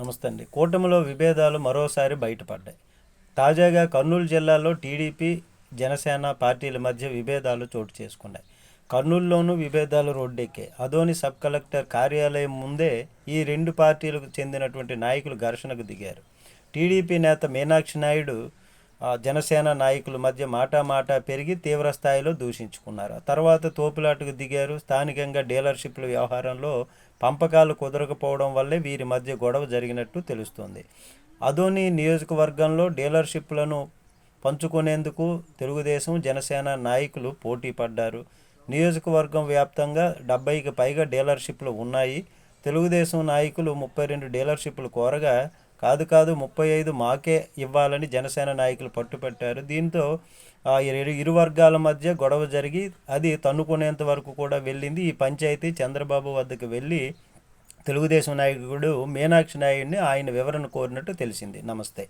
నమస్తే అండి. కూటమిలో విభేదాలు మరోసారి బయటపడ్డాయి. తాజాగా కర్నూలు జిల్లాలో టీడీపీ జనసేన పార్టీల మధ్య విభేదాలు చోటు చేసుకున్నాయి. కర్నూలులోనూ విభేదాలు రోడ్డెక్కాయి. అదోని సబ్ కలెక్టర్ కార్యాలయం ముందే ఈ రెండు పార్టీలకు చెందినటువంటి నాయకులు ఘర్షణకు దిగారు. టీడీపీ నేత మీనాక్షి నాయుడు జనసేన నాయకుల మధ్య మాటా మాటా పెరిగి తీవ్ర స్థాయిలో దూషించుకున్నారు తర్వాత తోపులాటకు దిగారు. స్థానికంగా డీలర్షిప్ల వ్యవహారంలో పంపకాలు కుదరకపోవడం వల్లే వీరి మధ్య గొడవ జరిగినట్టు తెలుస్తోంది. అదోని నియోజకవర్గంలో డీలర్షిప్లను పంచుకునేందుకు తెలుగుదేశం జనసేన నాయకులు పోటీ పడ్డారు. నియోజకవర్గం వ్యాప్తంగా డెబ్బైకి పైగా డీలర్షిప్లు ఉన్నాయి. తెలుగుదేశం నాయకులు ముప్పై రెండు డీలర్షిప్లు కోరగా కాదు కాదు ముప్పై ఐదు మాకే ఇవ్వాలని జనసేన నాయకులు పట్టుపెట్టారు దీంతో ఆ ఇరు ఇరు వర్గాల మధ్య గొడవ జరిగి అది తన్నుకునేంత వరకు కూడా వెళ్ళింది. ఈ పంచాయతీ చంద్రబాబు వద్దకు వెళ్ళి తెలుగుదేశం నాయకుడు మీనాక్షి నాయుడిని ఆయన వివరణ కోరినట్టు తెలిసింది. నమస్తే.